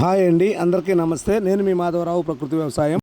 Hi అండి అందరికీ నమస్తే. నేను మీ మాధవరావు ప్రకృతి వ్యవసాయం.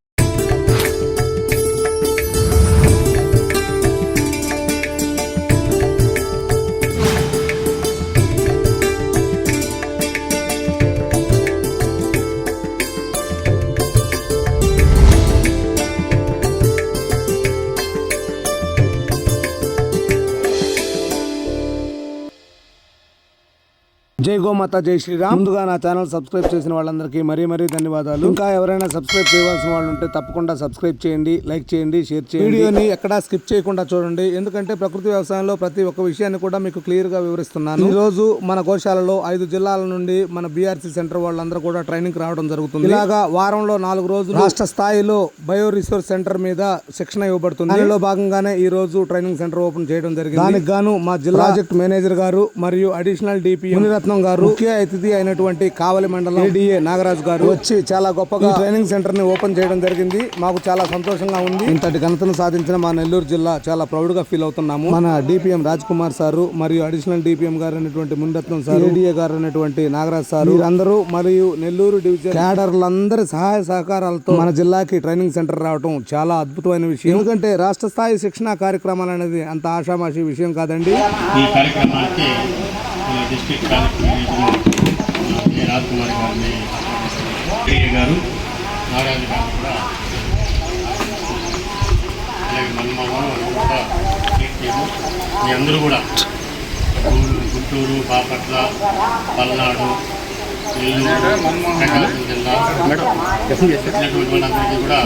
గోమాత జై శ్రీరామ్. ముందుగా నా ఛానల్ సబ్స్క్రైబ్ చేసిన వాళ్ళందరికీ మరీ మరీ ధన్యవాదాలు. ఇంకా ఎవరైనా సబ్స్క్రైబ్ చేయవలసిన వాళ్ళు ఉంటే తప్పకుండా సబ్స్క్రైబ్ చేయండి లైక్ చేయండి షేర్ చేయండి. వీడియోని ఎక్కడా స్కిప్ చేయకుండా చూడండి. ఎందుకంటే ప్రకృతి వ్యవసాయంలో ప్రతి ఒక్క విషయాన్ని కూడా మీకు క్లియర్గా వివరిస్తున్నాను. ఈ రోజు మన గోశాలలో ఐదు జిల్లాల నుండి మన బీఆర్సీ సెంటర్ వాళ్ళందరూ కూడా ట్రైనింగ్ రావడం జరుగుతుంది. ఇలాగా వారంలో నాలుగు రోజులు రాష్ట్ర స్థాయిలో బయో రిసోర్స్ సెంటర్ మీద శిక్షణ ఇవ్వబడుతుంది. దానిలో భాగంగానే ఈ రోజు ట్రైనింగ్ సెంటర్ ఓపెన్ చేయడం జరిగింది. దానికి గాను మా జిల్లా ప్రాజెక్ట్ మేనేజర్ గారు మరియు అడిషనల్ డిపి మునిరత్నం గారు ముఖ్య అతిథి అయినటువంటి కావలి మండలం ఏడిఏ నాగరాజు గారు వచ్చి చాలా గొప్పగా ట్రైనింగ్ సెంటర్ని ఓపెన్ చేయడం జరిగింది. మాకు చాలా సంతోషంగా ఉంది. ఇంతటి ఘనతను సాధించిన మా నెల్లూరు జిల్లా చాలా ప్రౌడ్గా ఫీల్ అవుతున్నాము. మన డిపిఎం రాజ్ కుమార్ సారు మరియు అడిషనల్ డిపిఎం గారు అయినటువంటి మునిరత్నం సార్ ఏడిఏ గారు అయినటువంటి నాగరాజ్ సార్ వీరందరూ మరియు నెల్లూరు డివిజన్ క్యాడర్లందరి సహాయ సహకారాలతో మన జిల్లాకి ట్రైనింగ్ సెంటర్ రావడం చాలా అద్భుతమైన విషయం. ఎందుకంటే రాష్ట్ర స్థాయి శిక్షణ కార్యక్రమాలు అనేది అంత ఆషామాషి విషయం కాదండి. ఈ కార్యక్రమానికి మన district project manager A Raj Kumar గారిని ప్రియ గారు నాగరాజు గారు కూడా అలాగే మన్మోహన్ కూడా మీ అందరూ కూడా గుంటూరు- గుంటూరు బాపట్ల పల్నాడు నెల్లూరు ప్రకాశం జిల్లా వచ్చినటువంటి వాళ్ళందరికీ కూడా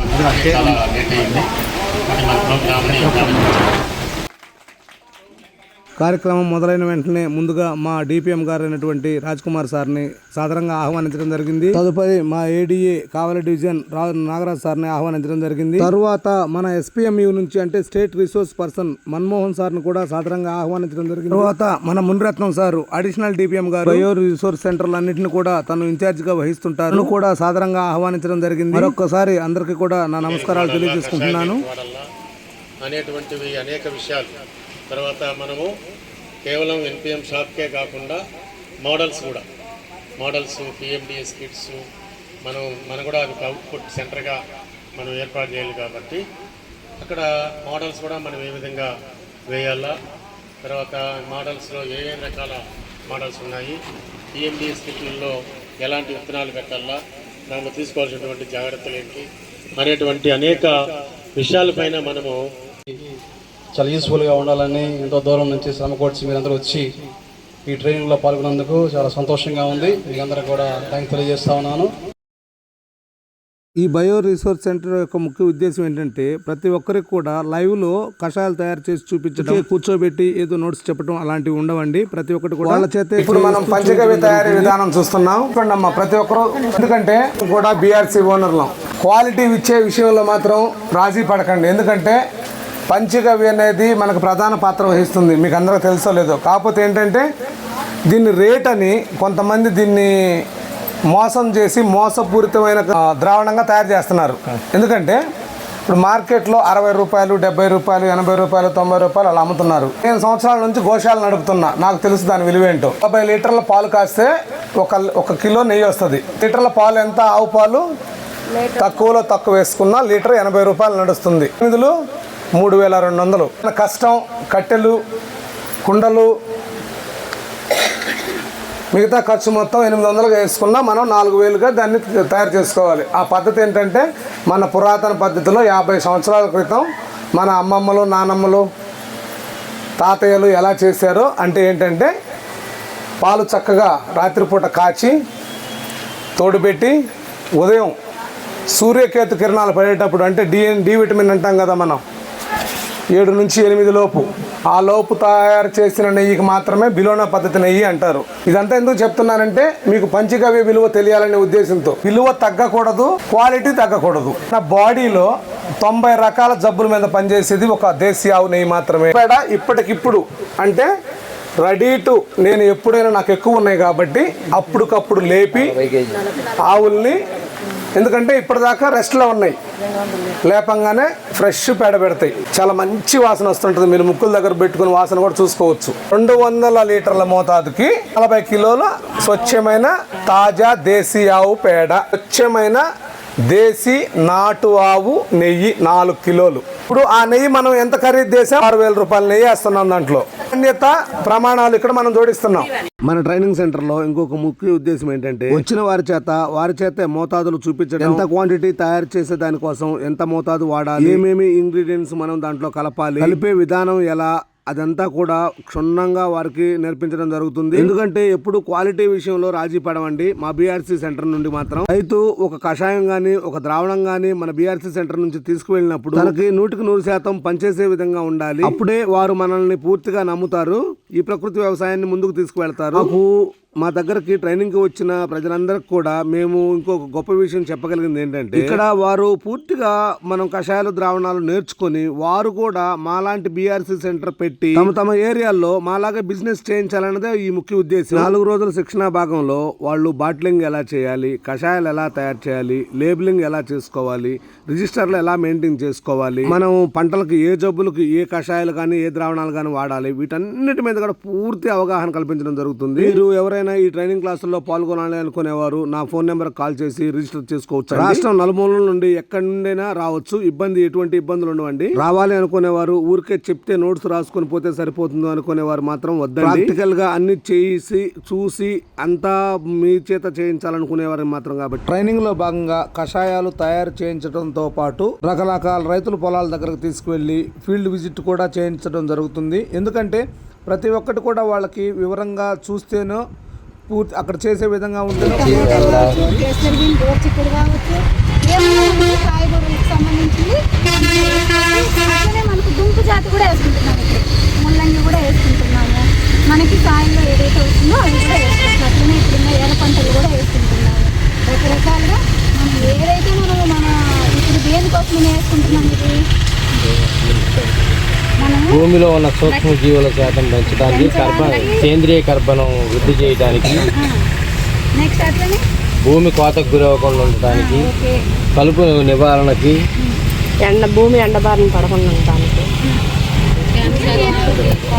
ఆ, నెల్లూరు జిల్లా అందరికీ చాలా లేట్ అయింది మరి మన ప్రోగ్రామ్ని కార్యక్రమం మొదలైన వెంటనే ముందుగా మా డిపిఎం గారు అయినటువంటి రాజ్ కుమార్ సార్ని సాధారణంగా ఆహ్వానించడం జరిగింది. తదుపరి మా ఏడీఏ కావలి డివిజన్ రా నాగరాజ్ సార్ని ఆహ్వానించడం జరిగింది. తరువాత మన ఎస్పీఎంయు నుంచి అంటే స్టేట్ రిసోర్స్ పర్సన్ మన్మోహన్ సార్ని కూడా సాధారణంగా ఆహ్వానించడం జరిగింది. తర్వాత మన మునిరత్నం సారు అడిషనల్ డిపిఎం గారు బయో రిసోర్స్ సెంటర్లు అన్నింటిని కూడా తను ఇన్ఛార్జ్గా వహిస్తుంటారు కూడా సాధారణంగా ఆహ్వానించడం జరిగింది. మరొకసారి అందరికీ కూడా నా నమస్కారాలు తెలియజేసుకుంటున్నాను. అనేటువంటివి అనేక విషయాలు. తర్వాత మనము కేవలం ఎన్పిఎం షాప్కే కాకుండా మోడల్స్ కూడా. మోడల్స్ పిఎండిఎస్ కిట్స్ మనం మనం కూడా అది అవుట్పుట్ సెంటర్గా మనం ఏర్పాటు చేయాలి కాబట్టి అక్కడ మోడల్స్ కూడా మనం ఏ విధంగా వేయాలా తర్వాత మోడల్స్లో ఏ రకాల మోడల్స్ ఉన్నాయి పిఎండిఎస్ కిట్లలో ఎలాంటి విత్తనాలు పెట్టాలా దాంట్లో తీసుకోవాల్సినటువంటి జాగ్రత్తలు ఏంటి అనేటువంటి అనేక విషయాలపైన మనము చాలా యూస్ఫుల్గా ఉండాలని ఎంతో దూరం నుంచి శ్రమ కోర్చి మీరందరూ వచ్చి ఈ ట్రైనింగ్లో పాల్గొన్నందుకు చాలా సంతోషంగా ఉంది. మీకందరూ కూడా థ్యాంక్స్ తెలియజేస్తా ఉన్నాను. ఈ బయో రిసోర్స్ సెంటర్ యొక్క ముఖ్య ఉద్దేశం ఏంటంటే ప్రతి ఒక్కరికి కూడా లైవ్లో కషాయాలు తయారు చేసి చూపించడం కూర్చోబెట్టి ఏదో నోట్స్ చెప్పడం అలాంటివి ఉండవండి. ప్రతి ఒక్కటి కూడా వాళ్ళ చేత ఇప్పుడు మనం పంచగవ్య తయారీ విధానం చూస్తున్నాం. చూడండి అమ్మా ప్రతి ఒక్కరు ఎందుకంటే కూడా బీఆర్సీ ఓనర్లు క్వాలిటీ ఇచ్చే విషయంలో మాత్రం రాజీ పడకండి. ఎందుకంటే పంచగవ్య అనేది మనకు ప్రధాన పాత్ర వహిస్తుంది. మీకు అందరికీ తెలుసో లేదో. కాకపోతే ఏంటంటే దీన్ని రేట్ అని కొంతమంది దీన్ని మోసం చేసి మోసపూరితమైన ద్రావణంగా తయారు చేస్తున్నారు. ఎందుకంటే ఇప్పుడు మార్కెట్లో అరవై రూపాయలు డెబ్బై రూపాయలు ఎనభై రూపాయలు తొంభై రూపాయలు అలా అమ్ముతున్నారు. నేను సంవత్సరాల నుంచి గోశాల నడుపుతున్నా. నాకు తెలుసు దాని విలువ ఏంటో. యాభై లీటర్ల పాలు కాస్తే ఒక ఒక కిలో నెయ్యి వస్తుంది. లీటర్ల పాలు ఎంత? ఆవు పాలు? తక్కువలో తక్కువ వేసుకున్న లీటర్ ఎనభై రూపాయలు నడుస్తుంది. నిధులు మూడు వేల రెండు వందలు. కష్టం కట్టెలు కుండలు మిగతా ఖర్చు మొత్తం ఎనిమిది వందలుగా వేసుకున్నా మనం నాలుగు వేలుగా దాన్ని తయారు చేసుకోవాలి. ఆ పద్ధతి ఏంటంటే మన పురాతన పద్ధతిలో యాభై సంవత్సరాల క్రితం మన అమ్మమ్మలు నానమ్మలు తాతయ్యలు ఎలా చేశారో అంటే ఏంటంటే పాలు చక్కగా రాత్రిపూట కాచి తోడుపెట్టి ఉదయం సూర్యకేతు కిరణాలు పడేటప్పుడు అంటే డిఎన్ డి విటమిన్ అంటాం కదా మనం. ఏడు నుంచి ఎనిమిది లోపు. ఆ లోపు తయారు చేసిన నెయ్యికి మాత్రమే బిలోనా పద్ధతి నెయ్యి అంటారు. ఇదంతా ఎందుకు చెప్తున్నానంటే మీకు పంచగవ్య విలువ తెలియాలనే ఉద్దేశంతో. విలువ తగ్గకూడదు క్వాలిటీ తగ్గకూడదు. నా బాడీలో తొంభై రకాల జబ్బుల మీద పనిచేసేది ఒక దేశీ ఆవు నెయ్యి మాత్రమే. పేడ ఇప్పటికిప్పుడు అంటే రెడీ టు నేను ఎప్పుడైనా నాకు ఎక్కువ ఉన్నాయి కాబట్టి అప్పటికప్పుడు లేపి ఆవుల్ని ఎందుకంటే ఇప్పటిదాకా రెస్ట్లో ఉన్నాయి. లేపంగానే ఫ్రెష్ పేడ పెడతాయి. చాలా మంచి వాసన వస్తుంటుంది. మీరు ముక్కుల దగ్గర పెట్టుకుని వాసన కూడా చూసుకోవచ్చు. రెండు వందల లీటర్ల మోతాదుకి నలభై కిలోల స్వచ్ఛమైన తాజా దేశీ ఆవు పేడ. స్వచ్ఛమైన దేశీ నాటు ఆవు నెయ్యి నాలుగు కిలోలు. ఇప్పుడు ఆ నెయ్యి మనం ఎంత ఖరీదు చేసాం? ఆరు వేల రూపాయల నెయ్యి వేస్తున్నాం దాంట్లో. నాణ్యత ప్రమాణాలు ఇక్కడ మనం జోడిస్తున్నాం. మన ట్రైనింగ్ సెంటర్లో ఇంకొక ముఖ్య ఉద్దేశం ఏంటంటే వచ్చిన వారి చేత వారి చేత మోతాదులు చూపించడం ఎంత క్వాంటిటీ తయారు చేసే దానికోసం ఎంత మోతాదు వాడాలి ఏమేమి ఇంగ్రీడియంట్స్ మనం దాంట్లో కలపాలి కలిపే విధానం ఎలా అదంతా కూడా క్షుణ్ణంగా వారికి నేర్పించడం జరుగుతుంది. ఎందుకంటే ఎప్పుడు క్వాలిటీ విషయంలో రాజీ పడవండి. మా బీఆర్సీ సెంటర్ నుండి మాత్రం. రైతు ఒక కషాయం గాని ఒక ద్రావణం గాని మన బీఆర్సీ సెంటర్ నుంచి తీసుకువెళ్ళినప్పుడు తనకి నూటికి నూరు శాతం పనిచేసే విధంగా ఉండాలి. అప్పుడే వారు మనల్ని పూర్తిగా నమ్ముతారు. ఈ ప్రకృతి వ్యవసాయాన్ని ముందుకు తీసుకువెళ్తారు. మా దగ్గరకి ట్రైనింగ్కి వచ్చిన ప్రజలందరికి కూడా మేము ఇంకొక గొప్ప విషయం చెప్పగలిగింది ఏంటంటే ఇక్కడ వారు పూర్తిగా మనం కషాయాలు ద్రావణాలు నేర్చుకొని వారు కూడా మాలాంటి బీఆర్సీ సెంటర్ పెట్టి తమ తమ ఏరియాల్లో మాలాగా బిజినెస్ చేయించాలన్నదే ఈ ముఖ్య ఉద్దేశం. నాలుగు రోజుల శిక్షణ భాగంలో వాళ్ళు బాటిలింగ్ ఎలా చేయాలి కషాయాలు ఎలా తయారు చేయాలి లేబులింగ్ ఎలా చేసుకోవాలి రిజిస్టర్లు ఎలా మెయింటైన్ చేసుకోవాలి మనం పంటలకు ఏ జబ్బులకు ఏ కషాయాలు కానీ ఏ ద్రావణాలు కానీ వాడాలి వీటన్నిటి మీద కూడా పూర్తి అవగాహన కల్పించడం జరుగుతుంది. మీరు ఎవరైనా ఈ ట్రైనింగ్ క్లాసుల్లో పాల్గొనాలి అనుకునేవారు నా ఫోన్ నెంబర్ కాల్ చేసి రిజిస్టర్ చేసుకోవచ్చు రాష్ట్రం నలుమూలల నుండి ఎక్కడి నుండైనా రావచ్చు. ఇబ్బంది ఎటువంటి ఇబ్బందులు ఉండవండి. రావాలి అనుకునేవారు ఊరికే చెప్తే నోట్స్ రాసుకొని పోతే సరిపోతుంది అనుకునేవారు మాత్రం వద్దండి. ప్రాక్టికల్గా అన్ని చేసి చూసి అంతా మీ చేత చేయించాలనుకునేవారు మాత్రం కాబట్టి. ట్రైనింగ్లో భాగంగా కషాయాలు తయారు చేయించడంతో పాటు రకరకాల రైతుల పొలాల దగ్గరకు తీసుకువెళ్ళి ఫీల్డ్ విజిట్ కూడా చేయించడం జరుగుతుంది. ఎందుకంటే ప్రతి ఒక్కటి కూడా వాళ్ళకి వివరంగా చూస్తేనో పూర్తి అక్కడ చేసే విధంగా ఏమైనా మనకి దుంపు జాతి కూడా వేసుకుంటున్నాం ఇప్పుడు ముల్లంగి కూడా వేసుకుంటున్నాము. మనకి కాయల్లో ఏదైతే వస్తుందో అవి కూడా వేసుకుంటున్నాం అట్లనే ఇప్పుడున్న ఎర్ర పంటలు కూడా వేసుకుంటున్నాము. రకరకాలుగా మనం ఏదైతే మనం మన ఇప్పుడు దేనికోసం వేసుకుంటున్నాం ఇది? భూమిలో ఉన్న సూక్ష్మ జీవుల శాతం పెంచడానికి కర్బ సేంద్రియ కర్బనం వృద్ధి చేయడానికి నెక్స్ట్ అట్లనే? భూమి కోతకు గురవ్వకుండా ఉండటానికి కలుపు నివారణకి ఎండ భూమి ఎండబారిన పడకుండా ఉండటానికి.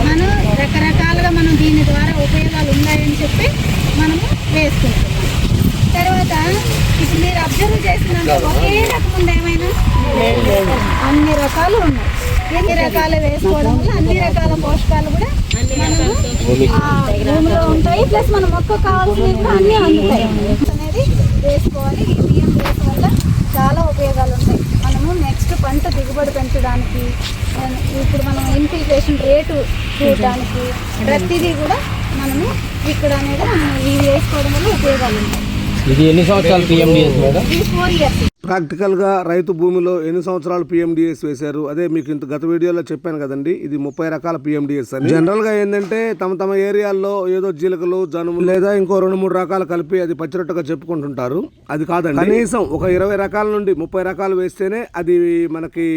మనం రకరకాలుగా మనం దీని ద్వారా ఉపయోగాలు ఉన్నాయని చెప్పి మనము వేసుకుంటున్నాం. తర్వాత ఇప్పుడు మీరు అబ్జర్వ్ ఒకే రకం ఉంది ఏమైనా? అన్ని రకాలు ఉన్నాయి. ఎన్ని రకాలు వేసుకోవడం వల్ల అన్ని రకాల పోషకాలు కూడా మనము భూమిలో ఉంటాయి. ప్లస్ మన మొక్క కావాల్సినవి కూడా అన్నీ అందుతాయి. అనేది వేసుకోవాలి. ఈ బియ్యం వేసే వల్ల చాలా ఉపయోగాలు ఉంటాయి. మనము నెక్స్ట్ పంట దిగుబడి పెంచడానికి ఇప్పుడు మనం ఇన్ఫిల్ట్రేషన్ రేటు చూడడానికి ప్రతిదీ కూడా మనము ఇక్కడ అనేది మనం ఇవి వేసుకోవడం వల్ల ఉపయోగాలు ఉంటాయి. ఇది ఎన్ని సంవత్సరాలు పిఎండిఎస్ మేడం? ఇది ఫోర్ ఇయర్స్ ప్రాక్టికల్గా రైతు భూమిలో ఎన్ని సంవత్సరాలు పిఎండిఎస్ వేశారు? అదే మీకు ఇంత గత వీడియోలో చెప్పాను కదండి. ఇది ముప్పై రకాల పిఎండిఎస్ అని. జనరల్గా ఏంటంటే తమ తమ ఏరియాల్లో ఏదో జీలకలు జనుము లేదా ఇంకో రెండు మూడు రకాలు కలిపి అది పచ్చిరొట్టగా చెప్పుకుంటుంటారు. అది కాదండి. కనీసం ఒక ఇరవై రకాల నుండి ముప్పై రకాలు వేస్తేనే అది మనకి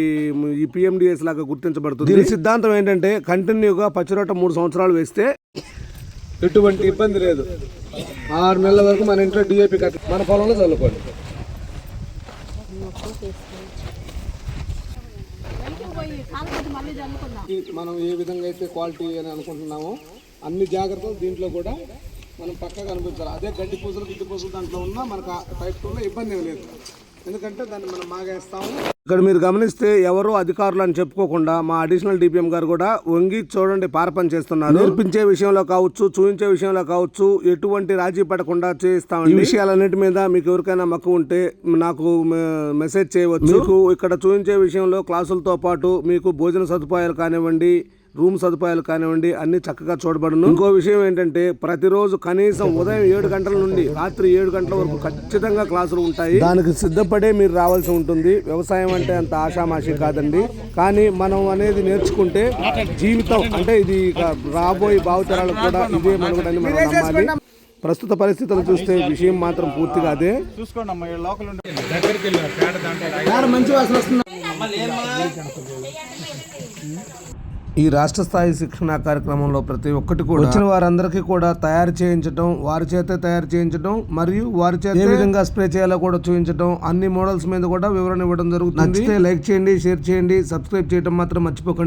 ఈ పిఎండిఎస్ లాగా గుర్తించబడుతుంది. దీని సిద్ధాంతం ఏంటంటే కంటిన్యూగా పచ్చిరొట్ట మూడు సంవత్సరాలు వేస్తే ఎటువంటి ఇబ్బంది లేదు. ఆరు నెలల వరకు మన ఇంట్లో డిఏపి కట్టి మన పొలంలో చల్లుకోండి. మనం ఏ విధంగా అయితే క్వాలిటీ అని అనుకుంటున్నామో అన్ని జాగ్రత్తలు దీంట్లో కూడా మనం పక్కగా అనిపించాలి అదే గడ్డి పూసలు గిడ్డి పూసలు దాంట్లో ఉన్నా మనకు ఆ టైప్ ఇబ్బంది ఏం లేదు. ఎందుకంటే దాన్ని మనం మాగేస్తాము. ఇక్కడ మీరు గమనిస్తే ఎవరు అధికారులు అని చెప్పుకోకుండా మా అడిషనల్ డిపిఎం గారు కూడా వంగి చూడండి పారపని చేస్తున్నారు. నేర్పించే విషయంలో కావచ్చు చూపించే విషయంలో కావచ్చు ఎటువంటి రాజీ పడకుండా చేస్తాం ఈ విషయాలన్నిటి మీద మీకు ఎవరికైనా మక్కువ ఉంటే నాకు మెసేజ్ చేయవచ్చు. మీకు ఇక్కడ చూపించే విషయంలో క్లాసులతో పాటు మీకు భోజన సదుపాయాలు కానివ్వండి రూమ్ సదుపాయాలు కానివ్వండి అన్ని చక్కగా చూడబడును. ఇంకో విషయం ఏంటంటే ప్రతిరోజు కనీసం ఉదయం ఏడు గంటల నుండి రాత్రి ఏడు గంటల వరకు ఖచ్చితంగా క్లాసులు ఉంటాయి. దానికి సిద్ధపడే మీరు రావాల్సి ఉంటుంది. వ్యవసాయం అంటే అంత ఆషామాషి కాదండి. కానీ మనం అనేది నేర్చుకుంటే జీవితం అంటే ఇది ఇక రాబోయే భావితరాలకు కూడా ఇదే మనుగడని మనం నమ్మాలి. ప్రస్తుత పరిస్థితులు చూస్తే విషయం మాత్రం పూర్తిగా అదే. మంచి వాసన వస్తుంది. ఈ రాష్ట్ర స్థాయి శిక్షణ కార్యక్రమంలో ప్రతి ఒక్కటి కూడా వచ్చిన వారందరికీ కూడా తయారు చేయించడం వారి చేతే తయారు చేయించడం మరియు వారి చేత ఏ విధంగా స్ప్రే చేయాలో కూడా చూపించడం అన్ని మోడల్స్ మీద కూడా వివరణ ఇవ్వడం జరుగుతుంది. నచ్చితే లైక్ చేయండి షేర్ చేయండి సబ్స్క్రైబ్ చేయడం మాత్రం మర్చిపోకండి.